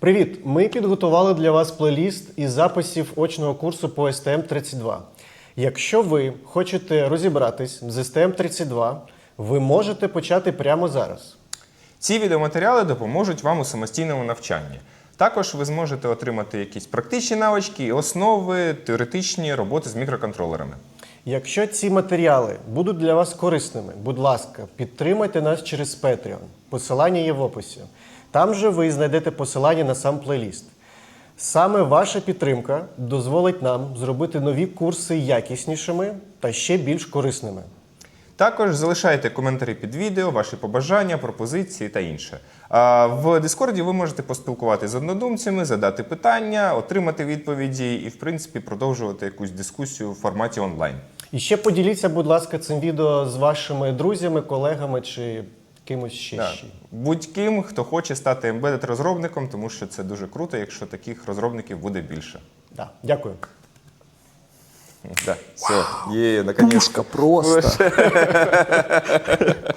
Привіт! Ми підготували для вас плейліст із записів очного курсу по STM 32. Якщо ви хочете розібратись з STM 32, ви можете почати прямо зараз. Ці відеоматеріали допоможуть вам у самостійному навчанні. Також ви зможете отримати якісь практичні навички основи теоретичні роботи з мікроконтролерами. Якщо ці матеріали будуть для вас корисними, будь ласка, підтримайте нас через Patreon. Посилання є в описі. Там же ви знайдете посилання на сам плейліст. Саме ваша підтримка дозволить нам зробити нові курси якіснішими та ще більш корисними. Також залишайте коментарі під відео, ваші побажання, пропозиції та інше. А в Дискорді ви можете поспілкуватися з однодумцями, задати питання, отримати відповіді і, в принципі, продовжувати якусь дискусію в форматі онлайн. І ще поділіться, будь ласка, цим відео з вашими друзями, колегами чи кимось ще. Да. ще. Будь-ким, хто хоче стати embedded розробником, тому що це дуже круто, якщо таких розробників буде більше. Да. Дякую. Да. Все, є, наконец. Пушка просто.